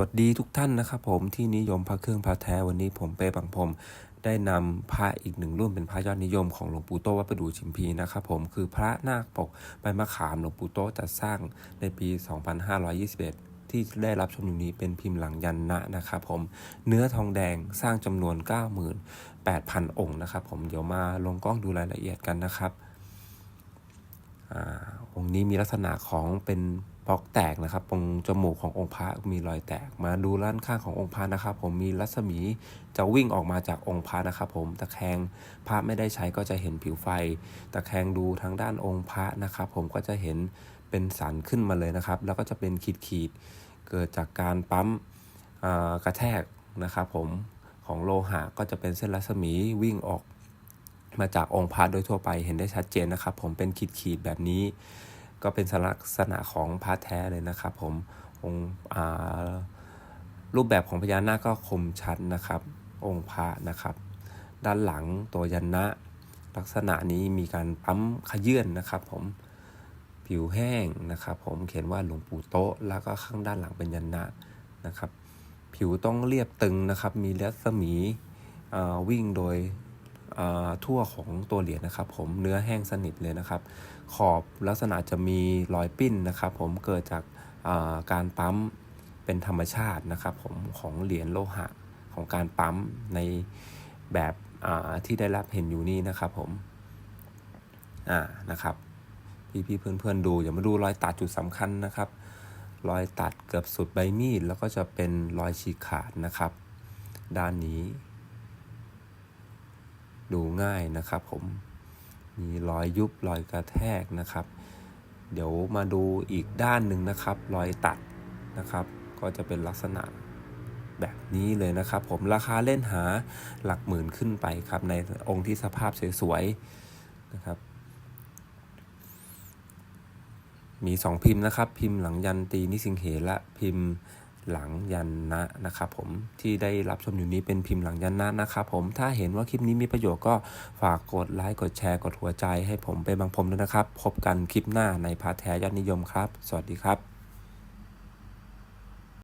วัสดีทุกท่านนะครับผมที่นิยมพระเครื่องพระแท้วันนี้ผมเป้บังพรมได้นำพระอีกหนึ่งรุ่นเป็นพระยอดนิยมของหลวงปู่โตวัดประดูชิมพีนะครับผมคือพระนาคปกใบมะขามหลวงปู่โตจัดสร้างในปี 2521 ที่ได้รับชมอยู่นี้เป็นพิมพ์หลังยันนะนะครับผมเนื้อทองแดงสร้างจำนวน 98,000 องค์นะครับผมเดี๋ยวมาลงกล้องดูรายละเอียดกันนะครับอาองค์นี้มีลักษณะของเป็น บล็อกแตกนะครับ ตรงจมูกขององค์พระมีรอยแตก มาดูด้านข้างขององค์พระนะครับ ผมมีรัศมีจะวิ่งออกมาจากองค์พระนะครับผมตะแคงพระไม่ได้ใช้ก็จะเห็นผิวไฟ ตะแคงดูทางด้านองค์พระนะครับ ผมก็จะเห็นเป็นสันขึ้นมาเลยนะครับ แล้วก็จะเป็นขีดขีดเกิดจากการปั๊มกระแทกนะครับผมของโลหะก็จะเป็นเส้นรัศมีวิ่งออกมาจากองค์พระโดยทั่วไปเห็นได้ชัดเจนนะครับ ผมเป็นขีดขีดแบบนี้ ก็เป็นลักษณะของพระแท้เลยนะครับผมองค์รูปแบบของพญานาคก็คมชัดนะครับ องค์พระนะครับ ด้านหลังตัวยันนะ ลักษณะนี้มีการปั๊มขยื่นนะครับ ผมผิวแห้งนะครับ ผมเขียนว่าหลวงปู่โต๊ะ แล้วก็ข้างด้านหลังเป็นยันนะนะครับ ผิวต้องเรียบตึงนะครับ มีรัศมีอ่าวิ่งโดย ทั่วของตัวเหรียญนะครับ ผมเนื้อแห้งสนิทเลยนะครับ ขอบลักษณะจะมีรอยปิ้นนะครับ ผมเกิดจากการปั๊มเป็นธรรมชาตินะครับ ผมของเหรียญโลหะของการปั๊มในแบบที่ได้รับเห็นอยู่นี่นะครับ ผมอ่านะครับพี่พี่เพื่อนเพื่อนๆดูอย่ามาดูรอยตัดจุดสำคัญนะครับ รอยตัดเกือบสุดใบมีดแล้วก็จะเป็นรอยฉีกขาดนะครับ ด้านนี้ ดูง่ายนะครับผม มีรอยยุบรอยกระแทกนะครับ เดี๋ยวมาดูอีกด้านหนึ่งนะครับ รอยตัดนะครับ ก็จะเป็นลักษณะแบบนี้เลยนะครับ ผมราคาเล่นหาหลักหมื่นขึ้นไปครับ ในองค์ที่สภาพสวยๆนะครับ มีสองพิมพ์นะครับ พิมพ์หลังยันตีนิสิงเหและพิมพ์ หลังยันนะนะครับผมที่ได้รับชมอยู่นี้เป็นพิมพ์หลังยันนะนะครับผมถ้าเห็นว่าคลิปนี้มีประโยชน์ก็ฝากกดไลค์กดแชร์กดหัวใจให้ผมเป็นบางพรมด้วยนะครับ พบกันคลิปหน้าในพาร์ทแท้ยอดนิยมครับ สวัสดีครับ